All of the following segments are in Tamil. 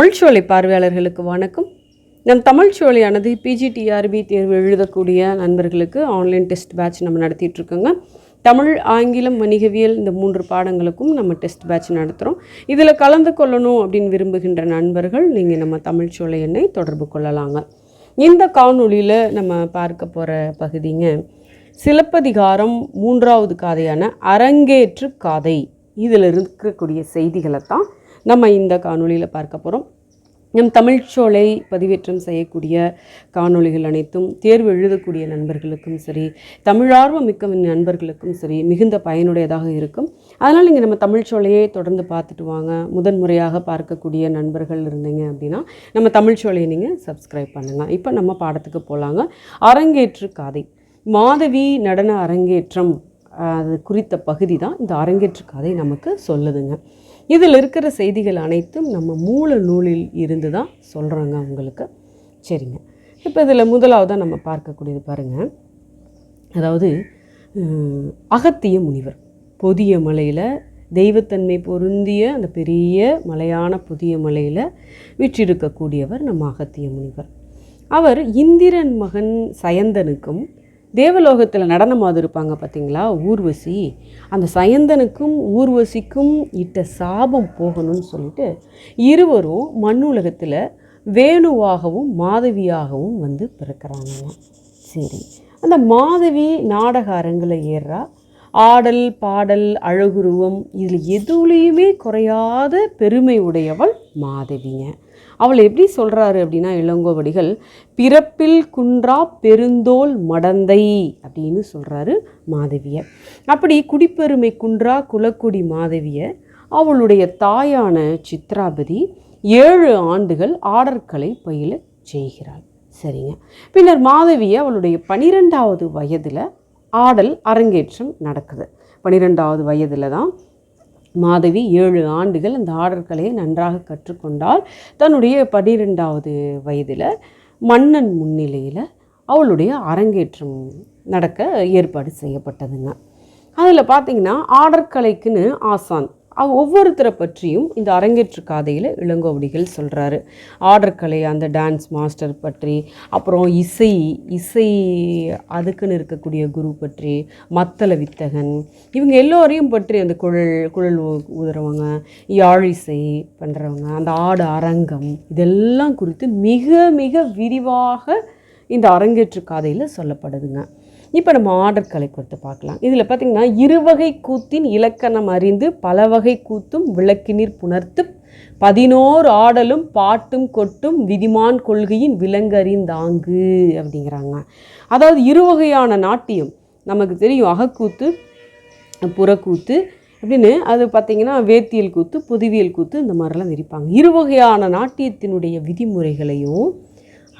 தமிழ்ச்சோலை பார்வையாளர்களுக்கு வணக்கம். நம் தமிழ்ச்சோலையானது பிஜிடிஆர்பி தேர்வு எழுதக்கூடிய நண்பர்களுக்கு ஆன்லைன் டெஸ்ட் பேட்ச் நம்ம நடத்திட்டுருக்கோங்க தமிழ் ஆங்கிலம் வணிகவியல் இந்த மூன்று பாடங்களுக்கும் நம்ம டெஸ்ட் பேட்ச் நடத்துகிறோம் இதில் கலந்து கொள்ளணும் அப்படின்னு விரும்புகின்ற நண்பர்கள் நீங்கள் நம்ம தமிழ்ச்சோலை எண்ணை தொடர்பு கொள்ளலாங்க. இந்த காணொளியில் நம்ம பார்க்க போகிற பகுதிங்க சிலப்பதிகாரம் மூன்றாவது காதையான அரங்கேற்று காதை. இதில் இருக்கக்கூடிய செய்திகளை தான் நம்ம இந்த காணொளியில் பார்க்க போகிறோம் நம் தமிழ்ச்சோலை பதிவேற்றம் செய்யக்கூடிய காணொளிகள் அனைத்தும் தேர்வு எழுதக்கூடிய நண்பர்களுக்கும் சரி தமிழார்வம் மிக்க நண்பர்களுக்கும் சரி மிகுந்த பயனுடையதாக இருக்கும். அதனால் நீங்கள் நம்ம தமிழ்ச்சோலையே தொடர்ந்து பார்த்துட்டு வாங்க. முதன்முறையாக பார்க்கக்கூடிய நண்பர்கள் இருந்தீங்க அப்படின்னா நம்ம தமிழ்ச்சோலையை நீங்கள் சப்ஸ்கிரைப் பண்ணுங்கள் இப்போ நம்ம பாடத்துக்கு போகலாங்க அரங்கேற்று காதை. மாதவி நடன அரங்கேற்றம் அது குறித்த பகுதி தான் இந்த அரங்கேற்று கதை நமக்கு சொல்லுதுங்க. இதில் இருக்கிற செய்திகள் அனைத்தும் நம்ம மூல நூலில் இருந்து தான் சொல்கிறாங்க அவங்களுக்கு. சரிங்க. இப்போ இதில் முதலாவதாக நம்ம பார்க்கக்கூடியது பாருங்கள் அதாவது அகத்திய முனிவர். புதிய மலையில் தெய்வத்தன்மை பொருந்திய அந்த பெரிய மலையான புதிய மலையில் விற்றிருக்கக்கூடியவர் நம்ம அகத்திய முனிவர். அவர் இந்திரன் மகன் சயந்தனுக்கும் தேவலோகத்தில் நடனமாது இருப்பாங்க பார்த்தீங்களா ஊர்வசி. அந்த சயந்தனுக்கும் ஊர்வசிக்கும் இட்ட சாபம் போகணும்னு சொல்லிட்டு இருவரும் மண்ணுலகத்தில் வேணுவாகவும் மாதவியாகவும் வந்து பிறக்கிறாங்களாம். சரி. அந்த மாதவி நாடக அரங்கில் ஏறுறா ஆடல் பாடல் அழகுருவம் இதில் எதுலேயுமே குறையாத பெருமை உடையவள் மாதவிங்க. அவளை எப்படி சொல்கிறாரு அப்படின்னா இளங்கோவடிகள் பிறப்பில் குன்றா பெருந்தோல் மடந்தை அப்படின்னு சொல்கிறாரு மாதவியர். அப்படி குடிப்பெருமை குன்றா குலக்குடி மாதவியர் அவளுடைய தாயான சித்ராபதி ஏழு ஆண்டுகள் ஆடற்கலை பயில செய்கிறாள். சரிங்க. பின்னர் மாதவி அவளுடைய பனிரெண்டாவது வயதில் ஆடல் அரங்கேற்றம் நடக்குது. பன்னிரெண்டாவது வயதில் தான் மாதவி ஏழு ஆண்டுகள் அந்த ஆடற்கலையை நன்றாக கற்றுக்கொண்டால் தன்னுடைய பன்னிரெண்டாவது வயதில் மன்னன் முன்னிலையில் அவளுடைய அரங்கேற்றம் நடக்க ஏற்பாடு செய்யப்பட்டதுங்க. அதில் பார்த்தீங்கன்னா ஆடற்கலைக்குன்னு ஆசான் ஒவ்வொருத்தரை பற்றியும் இந்த அரங்கேற்று காதையில் இளங்கோவடிகள் சொல்கிறாரு ஆடற்கலை அந்த டான்ஸ் மாஸ்டர் பற்றி அப்புறம் இசை இசை அதுக்குன்னு இருக்கக்கூடிய குரு பற்றி மத்தள வித்தகன் இவங்க எல்லோரையும் பற்றி அந்த குழல் குழல் ஊ- ஊதுறவங்க யாழிசை பண்ணுறவங்க அந்த ஆடு அரங்கம் இதெல்லாம் குறித்து மிக மிக விரிவாக இந்த அரங்கேற்று காதையில் சொல்லப்படுதுங்க. இப்போ நம்ம ஆர்டர் கலை கொடுத்து பார்க்கலாம். இதில் பார்த்தீங்கன்னா இருவகை கூத்தின் இலக்கணம் அறிந்து பல வகை கூத்தும் விளக்கினீர் புணர்த்து பதினோரு ஆடலும் பாட்டும் கொட்டும் விதிமான் கொள்கையின் விலங்கறிந்தாங்கு அப்படிங்கிறாங்க. அதாவது இருவகையான நாட்டியம் நமக்கு தெரியும். அகக்கூத்து புறக்கூத்து அப்படின்னு அது பார்த்திங்கன்னா வேத்தியல் கூத்து புதுவியல் கூத்து இந்த மாதிரிலாம் விரிப்பாங்க இரு வகையான நாட்டியத்தினுடைய விதிமுறைகளையும்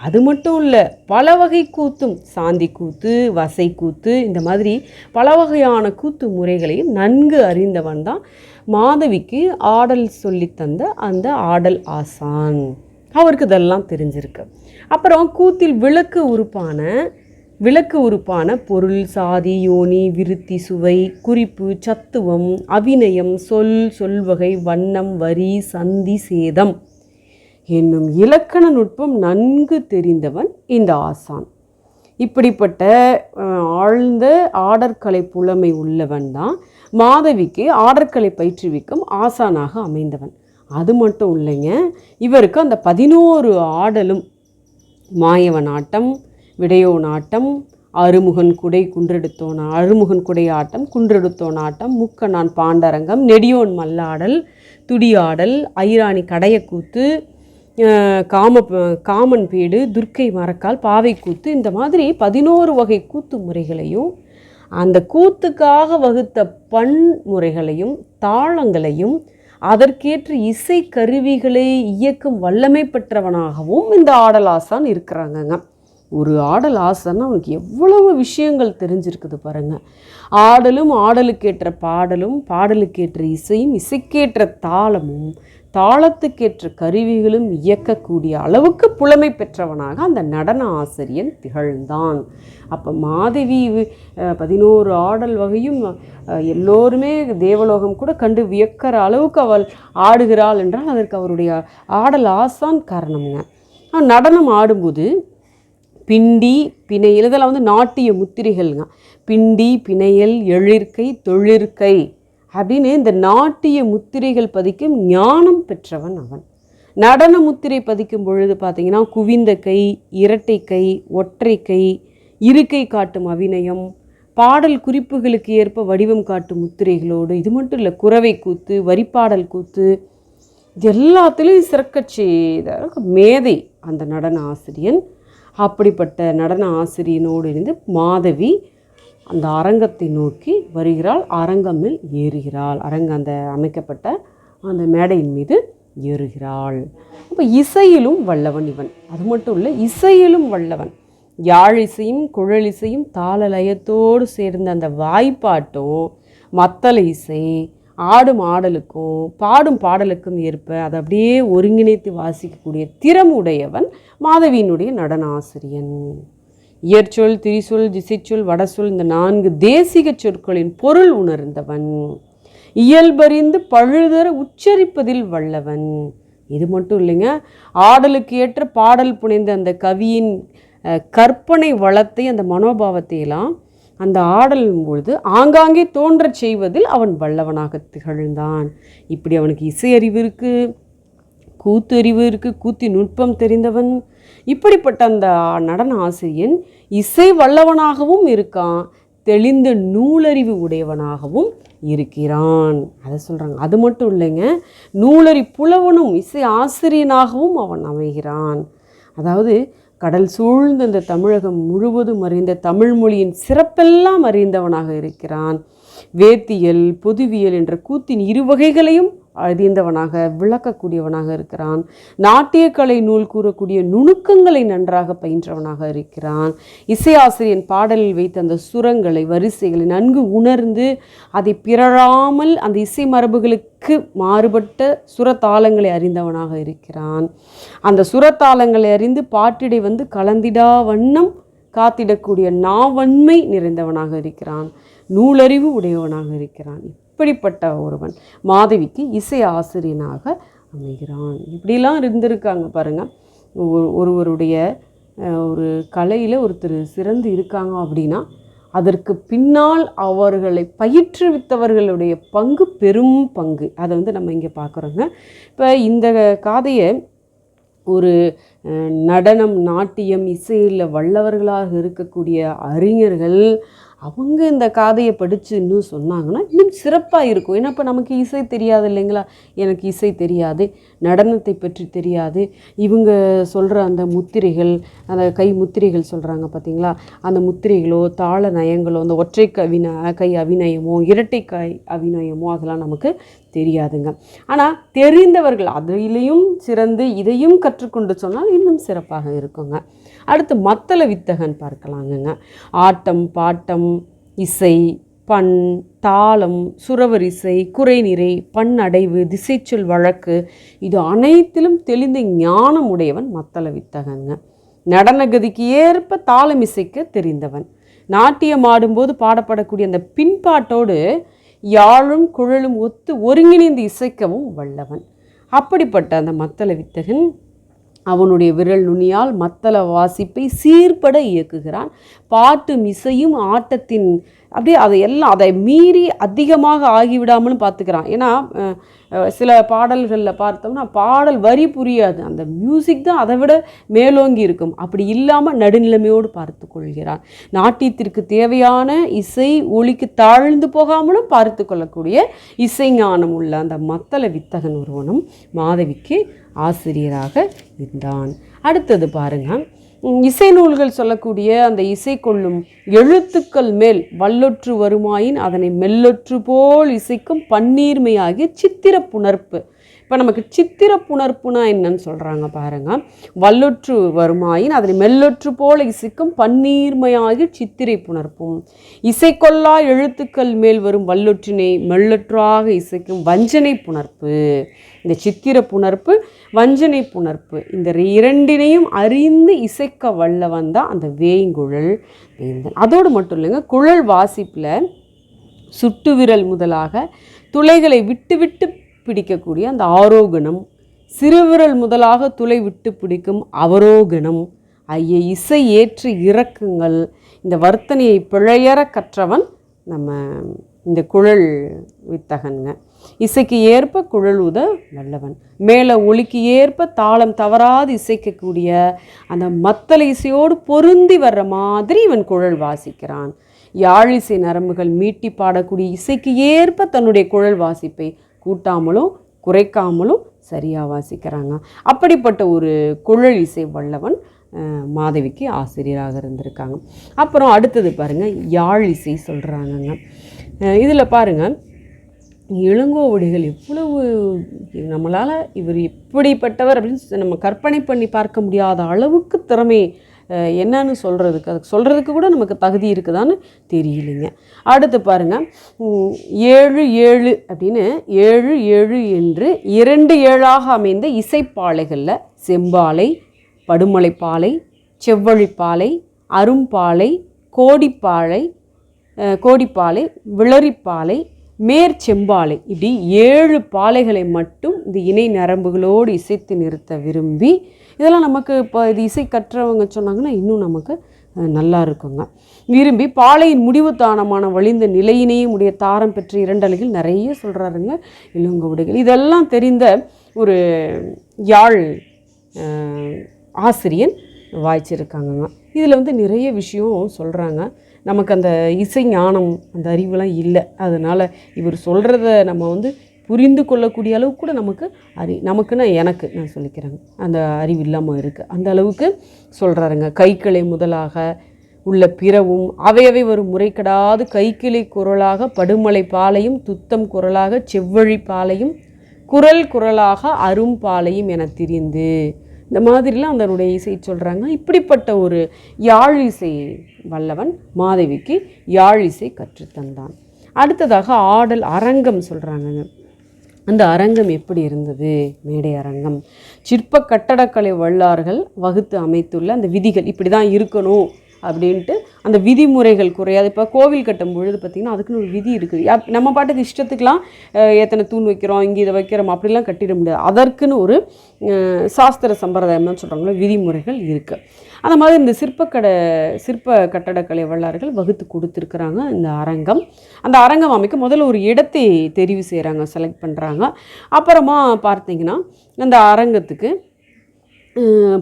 அது மட்டும் இல்லை பல வகை கூத்தும் சாந்தி கூத்து வசை கூத்து இந்த மாதிரி பல வகையான கூத்து முறைகளையும் நன்கு அறிந்தவன் தான் மாதவிக்கு ஆடல் சொல்லித் தந்த அந்த ஆடல் ஆசான். அவருக்கு இதெல்லாம் தெரிஞ்சிருக்கு. அப்புறம் கூத்தில் விளக்கு உறுப்பான விளக்கு உறுப்பான பொருள் சாதி யோனி விருத்தி சுவை குறிப்பு சத்துவம் அபிநயம் சொல் சொல்வகை வண்ணம் வரி சந்தி சேதம். என்னும் இலக்கண நுட்பம் நன்கு தெரிந்தவன் இந்த ஆசான். இப்படிப்பட்ட ஆழ்ந்த ஆடற்கலை புலமை உள்ளவன் தான் மாதவிக்கு ஆடற்கலை பயிற்றுவிக்கும் ஆசானாக அமைந்தவன். அது மட்டும் இல்லைங்க இவருக்கு அந்த பதினோரு ஆடலும் மாயவன் ஆட்டம் விடையோ நாட்டம் அருமுகன் குடை குன்றெடுத்தோன் அருமுகன் குடை ஆட்டம் குன்றெடுத்தோன் ஆட்டம் முக்கணான் பாண்டரங்கம் நெடியோன் மல்லாடல் துடியாடல் ஐராணி கடையக்கூத்து காம காமன் பேடு துர்க்கை மரக்கால் பாவை கூத்து இந்த மாதிரி பதினோரு வகை கூத்து முறைகளையும் அந்த கூத்துக்காக வகுத்த பன்முறைகளையும் தாளங்களையும் அதற்கேற்ற இசை கருவிகளை இயக்கும் வல்லமை பெற்றவனாகவும் இந்த ஆடலாசான் இருக்கிறாங்கங்க. ஒரு ஆடல் ஆசைன்னா அவனுக்கு எவ்வளவு விஷயங்கள் தெரிஞ்சிருக்குது பாருங்க. ஆடலும் ஆடலுக்கேற்ற பாடலும் பாடலுக்கேற்ற இசையும் இசைக்கேற்ற தாளமும் தாளத்துக்கேற்ற கருவிகளும் இயக்கக்கூடிய அளவுக்கு புலமை பெற்றவனாக அந்த நடன ஆசிரியன் திகழ்ந்தான். அப்போ மாதவி பதினோரு ஆடல் வகையும் எல்லோருமே தேவலோகம் கூட கண்டு வியக்கிற அளவுக்கு அவள் ஆடுகிறாள் என்றால் அதற்கு அவருடைய ஆடல் ஆசான் காரணம்ங்க நடனம் ஆடும்போது பிண்டி பிணையல் இதெல்லாம் வந்து நாட்டிய முத்திரைகள்ங்க. பிண்டி பிணையல் எழிற்கை தொழிற்கை. அப்படின்னு இந்த நாட்டிய முத்திரைகள் பதிக்கும் ஞானம் பெற்றவன் அவன். நடன முத்திரை பதிக்கும் பொழுது பார்த்திங்கன்னா குவிந்த கை இரட்டை கை ஒற்றை கை இருக்கை காட்டும் அபிநயம் பாடல் குறிப்புகளுக்கு ஏற்ப வடிவம் காட்டும் முத்திரைகளோடு இது மட்டும் இல்லை குறவை கூத்து வரிப்பாடல் கூத்து இது எல்லாத்துலேயும் சிறக்கச் செய்த மேதை அந்த நடன ஆசிரியன். அப்படிப்பட்ட நடன ஆசிரியனோடு இருந்து மாதவி அந்த அரங்கத்தை நோக்கி வருகிறாள். அரங்கமில் ஏறுகிறாள். அரங்க அந்த அமைக்கப்பட்ட அந்த மேடையின் மீது ஏறுகிறாள். அப்போ இசையிலும் வல்லவன் இவன். அது மட்டும் இல்லை இசையிலும் வல்லவன். யாழ் இசையும் குழல் இசையும் தாள லயத்தோடு சேர்ந்த அந்த வாய்ப்பாட்டும் மத்தள இசை ஆடும் ஆடலுக்கும் பாடும் பாடலுக்கும் ஏற்ப அதை அப்படியே ஒருங்கிணைத்து வாசிக்கக்கூடிய திறமுடையவன் மாதவியினுடைய நடன ஆசிரியன் இயற்சொல் திரிசொல் திசைச்சொல் வடசொல் இந்த நான்கு தேசிக சொற்களின் பொருள் உணர்ந்தவன். இயல்பறிந்து பழுதர உச்சரிப்பதில் வல்லவன். இது மட்டும் இல்லைங்க ஆடலுக்கு ஏற்ற பாடல் புனைந்த அந்த கவியின் கற்பனை வளத்தை அந்த மனோபாவத்தை எல்லாம் அந்த ஆடலின் பொழுது ஆங்காங்கே தோன்றச் செய்வதில் அவன் வல்லவனாக திகழ்ந்தான். இப்படி அவனுக்கு இசையறிவு இருக்குது கூத்தறிவு இருக்கு இருக்குது கூத்தி நுட்பம் தெரிந்தவன். இப்படிப்பட்ட அந்த நடன ஆசிரியன் இசை வல்லவனாகவும் இருக்கான் தெளிந்த நூலறிவு உடையவனாகவும் இருக்கிறான். அதை சொல்கிறாங்க அது மட்டும் இல்லைங்க நூலறி புலவனும் இசை ஆசிரியனாகவும் அவன் அமைகிறான். அதாவது கடல் சூழ்ந்த இந்த தமிழகம் முழுவதும் அறிந்த தமிழ் மொழியின் சிறப்பெல்லாம் அறிந்தவனாக இருக்கிறான். வேத்தியல் பொதுவியல் என்ற கூத்தின் இரு வகைகளையும் அறிந்தவனாக விளக்கக்கூடியவனாக இருக்கிறான். நாட்டியக்கலை நூல் கூறக்கூடிய நுணுக்கங்களை நன்றாக பயின்றவனாக இருக்கிறான். இசையாசிரியன் பாடலில் வைத்த அந்த சுரங்களை வரிசைகளை நன்கு உணர்ந்து அதை பிறழாமல் அந்த இசை மரபுகளுக்கு மாறுபட்ட சுரத்தாளங்களை அறிந்தவனாக இருக்கிறான். அந்த சுரத்தாளங்களை அறிந்து பாட்டிடை வந்து கலந்திடா வண்ணம் காத்திடக்கூடிய நாவன்மை நிறைந்தவனாக இருக்கிறான். நூலறிவு உடையவனாக இருக்கிறான். இப்படிப்பட்ட ஒருவன் மாதவிக்கு இசை ஆசிரியனாக அமைகிறான். இப்படிலாம் இருந்திருக்காங்க பாருங்க. ஒருவருடைய ஒரு கலையில் ஒருத்தர் சிறந்து இருக்காங்க அப்படின்னா அதற்கு பின்னால் அவர்களை பயிற்றுவித்தவர்களுடைய பங்கு பெரும் பங்கு. அதை வந்து நம்ம இங்கே பார்க்குறோங்க. இப்போ இந்த காதையை ஒரு நடனம் நாட்டியம் இசையில் வல்லவர்களாக இருக்கக்கூடிய அறிஞர்கள் அவங்க இந்த காதையை படித்து இன்னும் சொன்னாங்கன்னா இன்னும் சிறப்பாக இருக்கும். ஏன்னா இப்போ நமக்கு இசை தெரியாது இல்லைங்களா? எனக்கு இசை தெரியாது நடனத்தை பற்றி தெரியாது. இவங்க சொல்கிற அந்த முத்திரைகள் அந்த கை முத்திரைகள் சொல்கிறாங்க பார்த்தீங்களா அந்த முத்திரைகளோ தாள நயங்களோ அந்த ஒற்றை கவின கை அபிநயமோ இரட்டை கை அபிநயமோ அதெல்லாம் நமக்கு தெரியாதுங்க. ஆனால் தெரிந்தவர்கள் அதிலையும் சிறந்து இதையும் கற்றுக்கொண்டு சொன்னால் இன்னும் சிறப்பாக இருக்குங்க. அடுத்து மத்தள வித்தகன் பார்க்கலாங்கங்க. ஆட்டம் பாட்டம் இசை பண் தாளம் சுரவரிசை குறைநிறை பண் அடைவு திசைச்சொல் வழக்கு இது அனைத்திலும் தெளிந்த ஞானம் உடையவன் மத்தள வித்தகங்க நடனகதிக்கு ஏற்ப தாளம் இசைக்க தெரிந்தவன். நாட்டியம் ஆடும்போது பாடப்படக்கூடிய அந்த பின்பாட்டோடு யாழும் குழலும் ஒத்து ஒருங்கிணைந்து இசைக்கவும் வல்லவன். அப்படிப்பட்ட அந்த மத்தள வித்தகன் அவனுடைய விரல் நுனியால் மத்தள வாசிப்பை சீர்பட இயக்குகிறான். பாட்டும் இசையும் ஆட்டத்தின் அப்படியே அதை எல்லாம் அதை மீறி அதிகமாக ஆகிவிடாமலும் பார்த்துக்கிறான். ஏன்னா சில பாடல்களில் பார்த்தோம்னா பாடல் வரி புரியாது. அந்த மியூசிக் தான் அதை விட மேலோங்கி இருக்கும். அப்படி இல்லாமல் நடுநிலைமையோடு பார்த்து கொள்கிறான். நாட்டியத்திற்கு தேவையான இசை ஒளிக்கு தாழ்ந்து போகாமலும் பார்த்து கொள்ளக்கூடிய இசை ஞானம் உள்ள அந்த மத்தள வித்தகன் ஒருவனும் மாதவிக்கு ஆசிரியராக இருந்தான். அடுத்தது பாருங்க. இசை நூல்கள் சொல்லக்கூடிய அந்த இசை கொள்ளும் எழுத்துக்கள் மேல் வல்லொற்று வருமாயின் அதனை மெல்லொற்று போல் இசைக்கும் பன்னீர்மையாகிய சித்திர புணர்ப்பு இப்போ நமக்கு சித்திர புணர்ப்புனா என்னன்னு சொல்கிறாங்க பாருங்க. வல்லொற்று வருமாயின் அதனை மெல்லொற்று போல இசைக்கும் பன்னீர்மையாகி சித்திரை புணர்ப்பும் இசைக்கொல்லா எழுத்துக்கள் மேல் வரும் வல்லொற்றினை மெல்லொற்றாக இசைக்கும் வஞ்சனை புணர்ப்பு இந்த சித்திர புணர்ப்பு வஞ்சனை புணர்ப்பு இந்த இரண்டினையும் அறிந்து இசைக்க வல்லவன் தான் அந்த வேய்ங்குழல் வேந்தன். அதோடு மட்டும் இல்லைங்க குழல் வாசிப்பில் சுட்டு விரல் முதலாக துளைகளை விட்டு விட்டு பிடிக்கக்கூடிய அந்த ஆரோகணம் சிறுவிரல் முதலாக துளை விட்டு பிடிக்கும் அவரோகணம் ஐய இசை ஏற்று இறக்குங்கள். இந்த வர்த்தனையை பிழையற கற்றவன் நம்ம இந்த குழல் வித்தகன்ங்க இசைக்கு ஏற்ப குழல் உத வல்லவன். மேலே ஒலிக்கு ஏற்ப தாளம் தவறாது இசைக்கக்கூடிய அந்த மத்தள இசையோடு பொருந்தி வர்ற மாதிரி இவன் குழல் வாசிக்கிறான். யாழிசை நரம்புகள் மீட்டி பாடக்கூடிய இசைக்கு ஏற்ப தன்னுடைய குழல் வாசிப்பை கூட்டாமலும் குறைக்காமலும் சரியாக வாசிக்கிறாங்க. அப்படிப்பட்ட ஒரு குழல் இசை வல்லவன் மாதவிக்கு ஆசிரியராக இருந்திருக்காங்க. அப்புறம் அடுத்தது பாருங்கள் யாழ் இசை சொல்கிறாங்கங்க இதில் பாருங்கள் இளங்கோவடிகள் எவ்வளவு நம்மளால் இவர் எப்படிப்பட்டவர் அப்படின்னு நம்ம கற்பனை பண்ணி பார்க்க முடியாத அளவுக்கு திறமை என்னன்னு சொல்கிறதுக்கு அதுக்கு சொல்கிறதுக்கு கூட நமக்கு தகுதி இருக்குதான்னு தெரியலைங்க. அடுத்து பாருங்கள் ஏழு ஏழு அப்படின்னு ஏழு ஏழு என்று இரண்டு ஏழாக அமைந்த இசைப்பாலைகளில் செம்பாலை படுமலைப்பாலை செவ்வழிப்பாலை அரும்பாலை கோடிப்பாலை கோடிப்பாலை விளரிப்பாலை மேற்செம்பாலை இப்படி ஏழு பாலைகளை மட்டும் இந்த இணை நரம்புகளோடு இசைத்து நிறுத்த விரும்பி இதெல்லாம் நமக்கு இப்போ இது இசை கற்றவங்க சொன்னாங்கன்னா இன்னும் நமக்கு நல்லா இருக்குங்க. விரும்பி பாலையின் முடிவு தானமான வழிந்த நிலையினையும் உடைய தாரம் பெற்ற இரண்டலைகள் நிறைய சொல்கிறாருங்க இளங்கோவடிகள் இதெல்லாம் தெரிந்த ஒரு யாழ் ஆசிரியன் வாய்ச்சிருக்காங்கங்க. இதில் வந்து நிறைய விஷயம் சொல்கிறாங்க நமக்கு அந்த இசை ஞானம் அந்த அறிவுலாம் இல்லை. அதனால் இவர் சொல்கிறத நம்ம வந்து புரிந்து கொள்ளக்கூடிய அளவுக்கு கூட நமக்கு அறி நமக்குன்னா எனக்கு நான் சொல்லிக்கிறேங்க. அந்த அறிவு இல்லாமல் இருக்குது அந்த அளவுக்கு சொல்கிறாருங்க கைக்கிளை முதலாக உள்ள பிறவும் அவையவை ஒரு முறைகடாது கைக்கிளை குரலாக படுமலை பாலையும் துத்தம் குரலாக செவ்வழி பாலையும் குரல் குரலாக அரும்பாலையும் என திரிந்து இந்த மாதிரிலாம் அதனுடைய இசை சொல்கிறாங்க இப்படிப்பட்ட ஒரு யாழ் இசை வல்லவன் மாதவிக்கு யாழ் இசை கற்றுத்தந்தான் அடுத்ததாக ஆடல் அரங்கம் சொல்கிறாங்கங்க அந்த அரங்கம் எப்படி இருந்தது? மேடை அரங்கம். சிற்ப கட்டடக்கலை வல்லார்கள் வகுத்து அமைத்துள்ள அந்த விதிகள் இப்படி தான் இருக்கணும் அப்படின்ட்டு அந்த விதிமுறைகள் குறையாது இப்போ கோவில் கட்டும் பொழுது பார்த்திங்கன்னா அதுக்குன்னு ஒரு விதி இருக்குது. யா- நம்ம பாட்டுக்கு இஷ்டத்துக்கெலாம் எத்தனை தூண் வைக்கிறோம் இங்கே இதை வைக்கிறோம் அப்படிலாம் கட்டிட முடியாது. அதற்குன்னு ஒரு சாஸ்திர சம்பிரதாயம்னு சொல்கிறாங்களோ விதிமுறைகள் இருக்குது அந்த மாதிரி இந்த சிற்பக்கடை சிற்ப கட்டடக்கலை வல்லார்கள் வகுத்து கொடுத்துருக்குறாங்க இந்த அரங்கம். அந்த அரங்கம் அமைக்க முதல்ல ஒரு இடத்தை தெரிவு செய்கிறாங்க செலக்ட் பண்ணுறாங்க அப்புறமா பார்த்தீங்கன்னா அந்த அரங்கத்துக்கு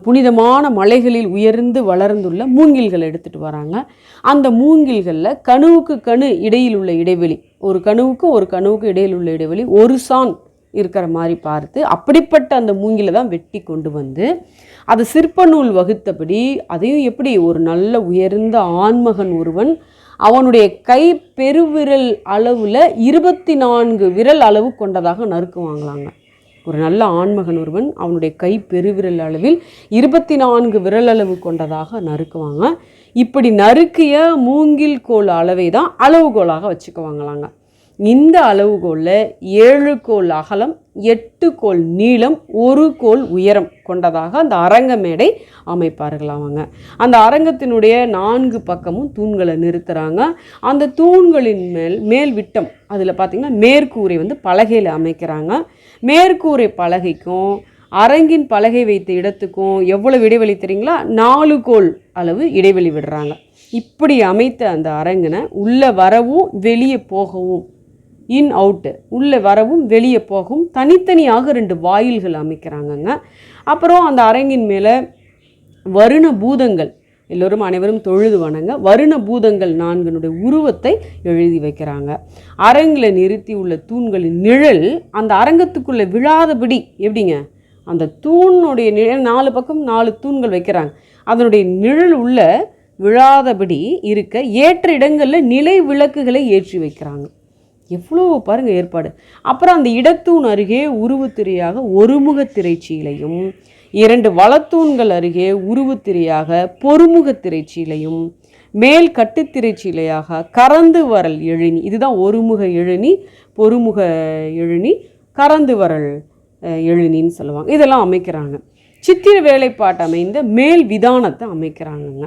புனிதமான மலைகளில் உயர்ந்து வளர்ந்துள்ள மூங்கில்கள் எடுத்துகிட்டு வராங்க. அந்த மூங்கில்களில் கணுவுக்கு கணு இடையில் உள்ள இடைவெளி ஒரு கணுவுக்கு ஒரு கணுவுக்கு இடையில் உள்ள இடைவெளி ஒரு சான் இருக்கிற மாதிரி பார்த்து அப்படிப்பட்ட அந்த மூங்கிலை தான் வெட்டி கொண்டு வந்து அது சிற்ப நூல் வகுத்தபடி அதையும் எப்படி ஒரு நல்ல உயர்ந்த ஆண்மகன் ஒருவன் அவனுடைய கை பெருவிரல் அளவில் இருபத்தி நான்கு விரல் அளவு கொண்டதாக நறுக்குவாங்களாங்க ஒரு நல்ல ஆண்மகன் ஒருவன் அவனுடைய கை பெருவிரல் அளவில் இருபத்தி நான்கு விரல் அளவு கொண்டதாக நறுக்குவாங்க. இப்படி நறுக்கிய மூங்கில் கோல் அளவை தான் அளவுகோலாக வச்சுக்குவாங்களாங்க. இந்த அளவுகோலில் ஏழு கோல் அகலம் எட்டு கோல் நீளம் ஒரு கோல் உயரம் கொண்டதாக அந்த அரங்க மேடை அமைப்பார்கள் அவங்க அந்த அரங்கத்தினுடைய நான்கு பக்கமும் தூண்களை நிறுத்துகிறாங்க அந்த தூண்களின் மேல் மேல் விட்டம் அதில் பார்த்திங்கன்னா மேற்கூரை வந்து பலகையில் அமைக்கிறாங்க. மேற்கூரை பலகைக்கும் அரங்கின் பலகை வைத்த இடத்துக்கும் எவ்வளவு இடைவெளி தெரியுங்களா? நாலு கோல் அளவு இடைவெளி விடுறாங்க. இப்படி அமைத்த அந்த அரங்கினை உள்ளே வரவும் வெளியே போகவும் இன் அவுட்டு உள்ளே வரவும் வெளியே போகவும் தனித்தனியாக ரெண்டு வாயில்கள் அமைக்கிறாங்கங்க. அப்புறம் அந்த அரங்கின் மேலே வருண பூதங்கள். எல்லோரும் அனைவரும் தொழுது வணங்க வருண பூதங்கள் நான்கனுடைய உருவத்தை எழுதி வைக்கிறாங்க. அரங்கில் நிறுத்தி உள்ள தூண்களின் நிழல் அந்த அரங்கத்துக்குள்ளே விழாதபடி எப்படிங்க? அந்த தூணுடைய நிழல் நாலு பக்கம் நாலு தூண்கள் வைக்கிறாங்க. அதனுடைய நிழல் உள்ள விழாதபடி இருக்க ஏற்ற இடங்களில் நிலை விளக்குகளை ஏற்றி வைக்கிறாங்க. எவ்வளோ பாருங்க ஏற்பாடு. அப்புறம் அந்த இடத்தூண் அருகே உருவுத்திரையாக ஒருமுகத் திரைச்சீலையும் இரண்டு வளத்தூண்கள் அருகே உருவுத்திரையாக பொறுமுகத் திரைச்சீலையும் மேல் கட்டுத்திரைச்சீலையாக கறந்து வரல் எழுனி இதுதான் ஒருமுக எழுனி பொறுமுக எழுனி கறந்து வரல் எழுனின்னு சொல்லுவாங்க. இதெல்லாம் அமைக்கிறாங்க. சித்திர வேலைப்பாட்டு அமைந்த மேல் விதானத்தை அமைக்கிறாங்கங்க.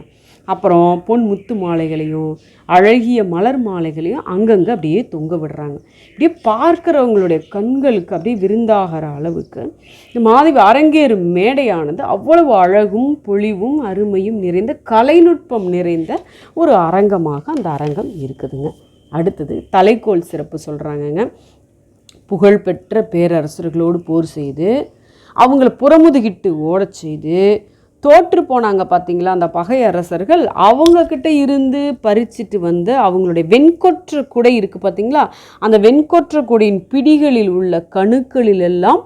அப்புறம் பொன் முத்து மாலைகளையும் அழகிய மலர் மாலைகளையும் அங்கங்கே அப்படியே தொங்க விடுறாங்க. அப்படியே பார்க்குறவங்களுடைய கண்களுக்கு அப்படியே விருந்தாகிற அளவுக்கு இந்த மாதவி அரங்கேறும் மேடையானது அவ்வளவு அழகும் பொழிவும் அருமையும் நிறைந்த கலைநுட்பம் நிறைந்த ஒரு அரங்கமாக அந்த அரங்கம் இருக்குதுங்க. அடுத்தது தலைக்கோல் சிறப்பு சொல்கிறாங்கங்க புகழ்பெற்ற பேரரசர்களோடு போர் செய்து அவங்கள புறமுதுகிட்டு ஓடச் செய்து தோற்று போனாங்க பார்த்தீங்களா அந்த பகை அரசர்கள்? அவங்கக்கிட்ட இருந்து பறிச்சிட்டு வந்து அவங்களுடைய வெண்கொற்ற குடை இருக்குது பார்த்தீங்களா அந்த வெண்கொற்ற குடையின் பிடிகளில் உள்ள கணுக்களிலெல்லாம்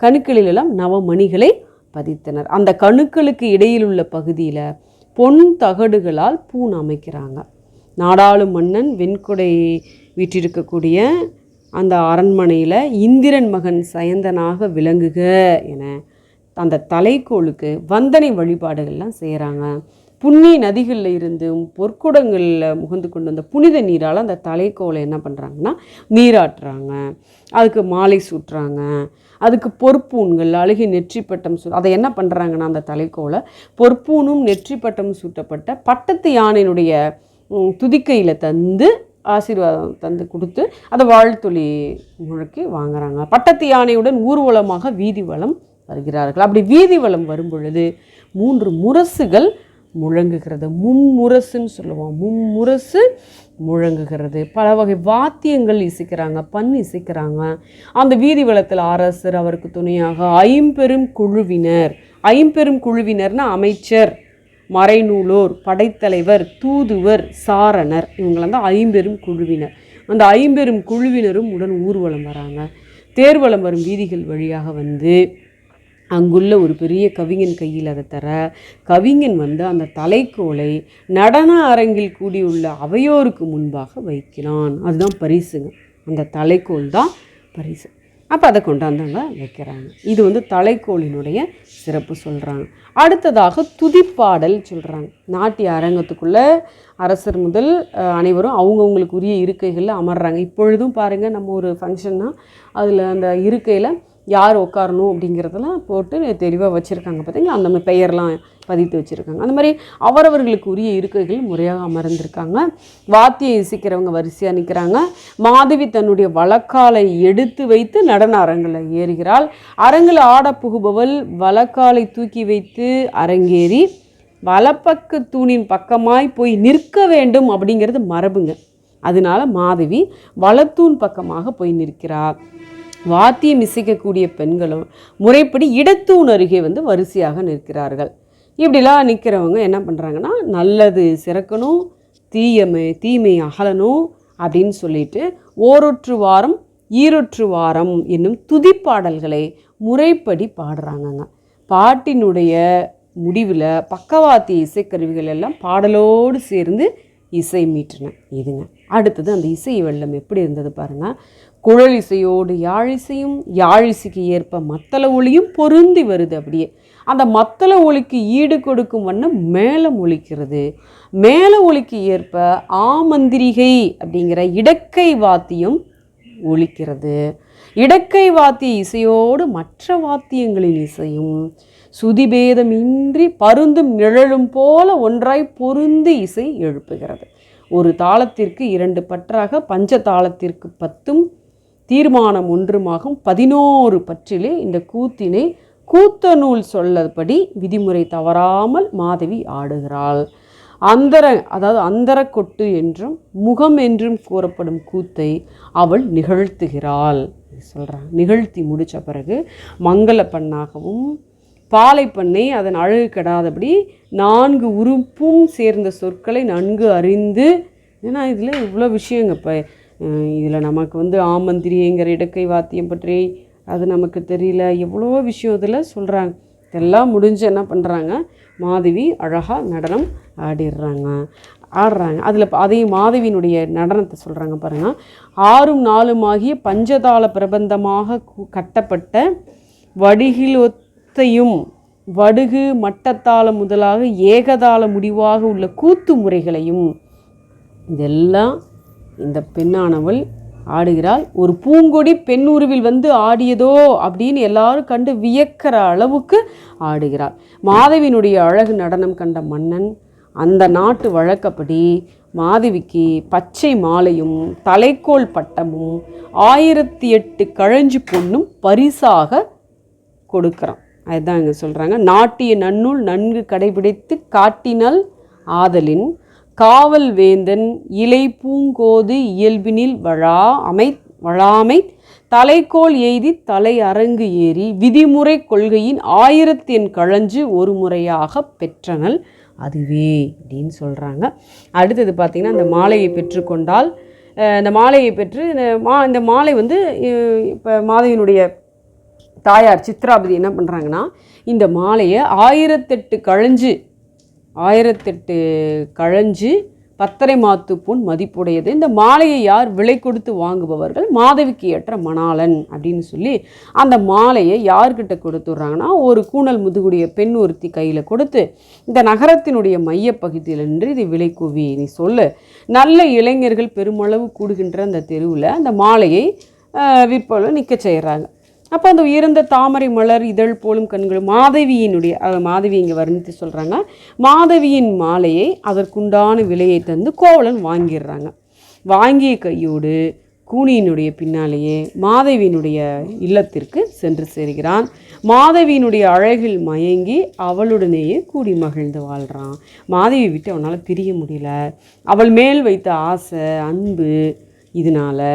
கணுக்களிலெல்லாம் நவமணிகளை பதித்தனர். அந்த கணுக்களுக்கு இடையில் உள்ள பகுதியில் பொன் தகடுகளால் பூன் அமைக்கிறாங்க. நாடாளு மன்னன் வெண்கொடை வீற்றிருக்கக்கூடிய அந்த அரண்மனையில் இந்திரன் மகன் சயந்தனாக விளங்குக என அந்த தலைக்கோளுக்கு வந்தனை வழிபாடுகள்லாம் செய்கிறாங்க புண்ணிய நதிகளில் இருந்தும் பொற்குடங்களில் முகந்து கொண்டு வந்த புனித நீரால் அந்த தலைக்கோலை என்ன பண்ணுறாங்கன்னா நீராட்டுறாங்க. அதுக்கு மாலை சூட்டுறாங்க. அதுக்கு பொற்பூன்கள் அழுகி நெற்றிப்பட்டம் சூ அதை என்ன பண்ணுறாங்கன்னா அந்த தலைக்கோலை பொற்பூனும் நெற்றிப்பட்டம் சூட்டப்பட்ட பட்டத்து யானையினுடைய துதிக்கையில் தந்து ஆசீர்வாதம் தந்து கொடுத்து அதை வாழ்த்துளி முழுக்கி வாங்குறாங்க. பட்டத்து யானையுடன் ஊர்வலமாக வீதி வளம் வருகிறார்கள். அப்படி வீதி வளம் வரும் பொழுது மூன்று முரசுகள் முழங்குகிறது. மும்முரசுன்னு சொல்லுவோம். மும்முரசு முழங்குகிறது. பல வகை வாத்தியங்கள் இசைக்கிறாங்க பண் இசைக்கிறாங்க. அந்த வீதி வளத்தில் அரசர் அவருக்கு துணையாக ஐம்பெரும் குழுவினர். ஐம்பெரும் குழுவினர்னா அமைச்சர் மறைநூலோர் படைத்தலைவர் தூதுவர் சாரணர். இவங்களாம் தான் ஐம்பெரும் குழுவினர். அந்த ஐம்பெரும் குழுவினரும் உடன் ஊர்வலம் வராங்க. தேர்வலம் வரும் வீதிகள் வழியாக வந்து அங்குள்ள ஒரு பெரிய கவிஞன் கையில் அதை தர. கவிஞன் வந்து அந்த தலைக்கோலை நடன அரங்கில் கூடியுள்ள அவையோருக்கு முன்பாக வைக்கிறான். அதுதான் பரிசுங்க. அந்த தலைக்கோல் தான் பரிசு. அப்போ அதை கொண்டாந்தாங்க வைக்கிறாங்க. இது வந்து தலைக்கோளினுடைய சிறப்பு சொல்கிறாங்க அடுத்ததாக துதிப்பாடல் சொல்கிறாங்க நாட்டிய அரங்கத்துக்குள்ளே அரசர் முதல் அனைவரும் அவங்கவுங்களுக்கு உரிய இருக்கைகளில் அமர்றாங்க. இப்பொழுதும் பாருங்கள் நம்ம ஒரு ஃபங்க்ஷன்னா அதில் அந்த இருக்கையில் யார் உட்காரணும் அப்படிங்கிறதெல்லாம் போட்டு தெளிவாக வச்சுருக்காங்க. பார்த்தீங்களா அந்த மாதிரி பெயர்லாம் பதித்து வச்சுருக்காங்க. அந்த மாதிரி அவரவர்களுக்கு உரிய இருக்கைகள் முறையாக அமர்ந்திருக்காங்க. வாத்தியம் இசைக்கிறவங்க வரிசையாக நிற்கிறாங்க மாதவி தன்னுடைய வழக்காலை எடுத்து வைத்து நடன அரங்கில் ஏறுகிறாள். அரங்கில் ஆட புகுபவள் வழக்காலை தூக்கி வைத்து அரங்கேறி வலப்பக்க தூணின் பக்கமாய் போய் நிற்க வேண்டும் அப்படிங்கிறது மரபுங்க. அதனால மாதவி வலத்தூண் பக்கமாக போய் நிற்கிறார் வாத்தியம் இசைக்கக்கூடிய பெண்களும் முறைப்படி இடத்தூண் அருகே வந்து வரிசையாக நிற்கிறார்கள். இப்படிலாம் நிற்கிறவங்க என்ன பண்ணுறாங்கன்னா நல்லது சிறக்கணும் தீயமை தீமை அகலணும் அப்படின்னு சொல்லிட்டு ஓரொற்று வாரம் ஈரொற்று வாரம் என்னும் துதிப்பாடல்களை முறைப்படி பாடுறாங்கங்க. பாட்டினுடைய முடிவில் பக்கவாத்திய இசைக்கருவிகள் எல்லாம் பாடலோடு சேர்ந்து இசை மீட்டின இதுங்க. அடுத்தது அந்த இசை வெள்ளம் எப்படி இருந்தது பாருங்கள் குழல் இசையோடு யாழிசையும் யாழிசைக்கு ஏற்ப மத்தள ஒளியும் பொருந்தி வருது அப்படியே. அந்த மத்தள ஒலிக்கு ஈடு கொடுக்கும் வண்ணம் மேளம் ஒழிக்கிறது மேள ஒளிக்கு ஏற்ப ஆமந்திரிகை அப்படிங்கிற இடக்கை வாத்தியம் ஒழிக்கிறது இடக்கை வாத்திய இசையோடு மற்ற வாத்தியங்களின் இசையும் சுதிபேதமின்றி பருந்தும் நிழலும் போல ஒன்றாய் பொருந்து இசை எழுப்புகிறது. ஒரு தாளத்திற்கு இரண்டு பற்றாக பஞ்ச தாளத்திற்கு பத்தும் தீர்மானம் ஒன்றுமாகும். பதினோரு பற்றிலே இந்த கூத்தினை கூத்த நூல் சொல்லபடி விதிமுறை தவறாமல் மாதவி ஆடுகிறாள். அந்தர அதாவது அந்தர கொட்டு என்றும் முகம் என்றும் கூறப்படும் கூத்தை அவள் நிகழ்த்துகிறாள். சொல்கிறான் நிகழ்த்தி முடித்த பிறகு மங்கள பண்ணாகவும் பாலை பண்ணை அதன் அழகு கெடாதபடி நான்கு உறுப்பும் சேர்ந்த சொற்களை நன்கு அறிந்து ஏன்னா இதில் இவ்வளோ விஷயங்க இப்போ இதில் நமக்கு வந்து ஆமந்திரிங்கிற இடக்கை வாத்தியம் பற்றி அது நமக்கு தெரியல. எவ்வளோ விஷயம் இதில் சொல்கிறாங்க இதெல்லாம் முடிஞ்சு என்ன பண்ணுறாங்க மாதவி அழகாக நடனம் ஆடிடுறாங்க. ஆடுறாங்க. அதில் அதையும் மாதவியினுடைய நடனத்தை சொல்கிறாங்க பாருங்கள் ஆறும் நாளுமாகிய பஞ்சதாள பிரபந்தமாக கட்டப்பட்ட வடிகில் ஒத்தையும் வடுகு மட்டத்தாளம் முதலாக ஏகதாள முடிவாக உள்ள கூத்து முறைகளையும் இதெல்லாம் இந்த பெண்ணானவள் ஆடுகிறாள். ஒரு பூங்கொடி பெண் உருவில் வந்து ஆடியதோ அப்படின்னு எல்லாரும் கண்டு வியக்கிற அளவுக்கு ஆடுகிறாள். மாதவியினுடைய அழகு நடனம் கண்ட மன்னன் அந்த நாட்டு வழக்கப்படி மாதவிக்கு பச்சை மாலையும் தலைக்கோல் பட்டமும் ஆயிரத்தி எட்டு கழஞ்சு பொண்ணும் பரிசாக கொடுக்குறான். அதுதான் இங்கே சொல்கிறாங்க நாட்டிய நன்னூல் நன்கு கடைபிடித்து காட்டினால் ஆதலின் காவல் வேந்தன் இலை பூங்கோது இயல்பினில் வழா அமை வழாமை தலைக்கோல் எய்தி தலை அரங்கு ஏறி விதிமுறை கொள்கையின் ஆயிரத்தின் கழஞ்சு ஒரு முறையாக பெற்றனல் அதுவே அப்படின்னு சொல்கிறாங்க அடுத்தது பார்த்திங்கன்னா அந்த மாலையை பெற்றுக்கொண்டால் இந்த மாலையை பெற்று இந்த மா இந்த மாலை வந்து இப்போ மாதவியினுடைய தாயார் சித்ராபதி என்ன பண்ணுறாங்கன்னா இந்த மாலையை ஆயிரத்தெட்டு கழஞ்சு ஆயிரத்தெட்டு கழஞ்சு பத்தரை மாத்து பொன் மதிப்புடையது. இந்த மாலையை யார் விலை கொடுத்து வாங்குபவர்கள்? மாதவிக்கு ஏற்ற மணாளன் அப்படின்னு சொல்லி அந்த மாலையை யார்கிட்ட கொடுத்துட்றாங்கன்னா ஒரு கூணல் முதுகுடைய பெண் ஒருத்தி கையில் கொடுத்து இந்த நகரத்தினுடைய மையப்பகுதியில் நின்று இது விலை கூவி நீ சொல்லு. நல்ல இளைஞர்கள் பெருமளவு கூடுகின்ற அந்த தெருவில் அந்த மாலையை விற்பனை நிற்க செய்கிறாங்க அப்போ அந்த உயர்ந்த தாமரை மலர் இதழ் போலும் கண்களும் மாதவியினுடைய மாதவி இங்கே வர்ணித்து சொல்கிறாங்க மாதவியின் மாலையை அதற்குண்டான விலையை தந்து கோவலன் வாங்கிடுறாங்க. வாங்கிய கையோடு கூனியினுடைய பின்னாலேயே மாதவியினுடைய இல்லத்திற்கு சென்று சேர்கிறான். மாதவியினுடைய அழகில் மயங்கி அவளுடனேயே கூடி மகிழ்ந்து வாழ்கிறான் மாதவி விட்டு அவனால் பிரிய முடியல. அவள் மேல் வைத்த ஆசை அன்பு இதனால்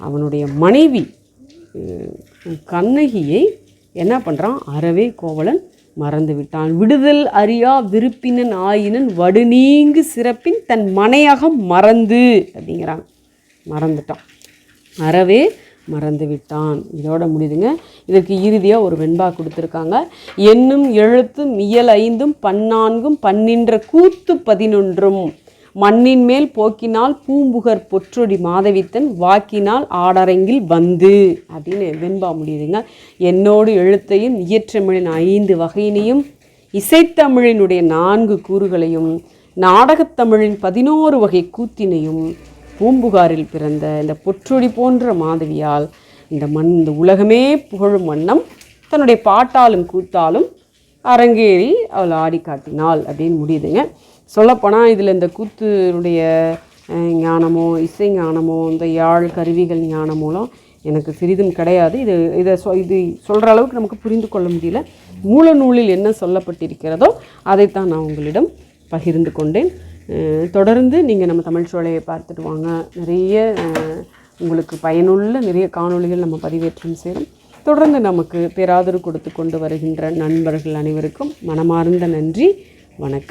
அவனுடைய மனைவி கண்ணகியை என்ன பண்ணுறான் அறவே கோவலன் மறந்து விட்டான். விடுதல் அறியா விருப்பினன் ஆயினன் வடுநீங்கு சிறப்பின் தன் மனையகம் மறந்து அப்படிங்கிறாங்க மறந்துட்டான். அறவே மறந்து விட்டான். இதோட முடியுதுங்க. இதற்கு இறுதியாக ஒரு வெண்பா கொடுத்துருக்காங்க. என்னும் எழுத்தும் இயல் ஐந்தும் பன்னான்கும் பன்னின்ற கூத்து பதினொன்றும். மண்ணின் மேல் போக்கினால் பூம்புகர் பொற்றொடி மாதவித்தன் வாக்கினால் ஆடரங்கில் வந்து அப்படின்னு வெண்பா முடியுதுங்க. என்னோடு எழுத்தையும் இயற்றமிழின் ஐந்து வகையினையும் இசைத்தமிழினுடைய நான்கு கூறுகளையும் நாடகத்தமிழின் பதினோரு வகை கூத்தினையும் பூம்புகாரில் பிறந்த இந்த பொற்றொடி போன்ற மாதவியால் இந்த மண் இந்த உலகமே புகழும் வண்ணம் தன்னுடைய பாட்டாலும் கூத்தாலும் அரங்கேறி அவள் ஆடி காட்டினாள் அப்படின்னு முடியுதுங்க. சொல்லப்போனால் இதில் இந்த கூத்துனுடைய ஞானமோ இசை ஞானமோ இந்த யாழ் கருவிகள் ஞானமோலாம் எனக்கு சிறிதும் கிடையாது. இது இதை சொ இது சொல்கிற அளவுக்கு நமக்கு புரிந்து கொள்ள முடியல. மூல நூலில் என்ன சொல்லப்பட்டிருக்கிறதோ அதைத்தான் நான் உங்களிடம் பகிர்ந்து கொண்டேன். தொடர்ந்து நீங்கள் நம்ம தமிழ் சோலையை பார்த்துட்டு வாங்க. நிறைய உங்களுக்கு பயனுள்ள நிறைய காணொளிகள் நம்ம பதிவேற்றம் செய்கிறோம் தொடர்ந்து நமக்கு பேராதரவு கொடுத்து கொண்டு வருகின்ற நண்பர்கள் அனைவருக்கும் மனமார்ந்த நன்றி. வணக்கம்.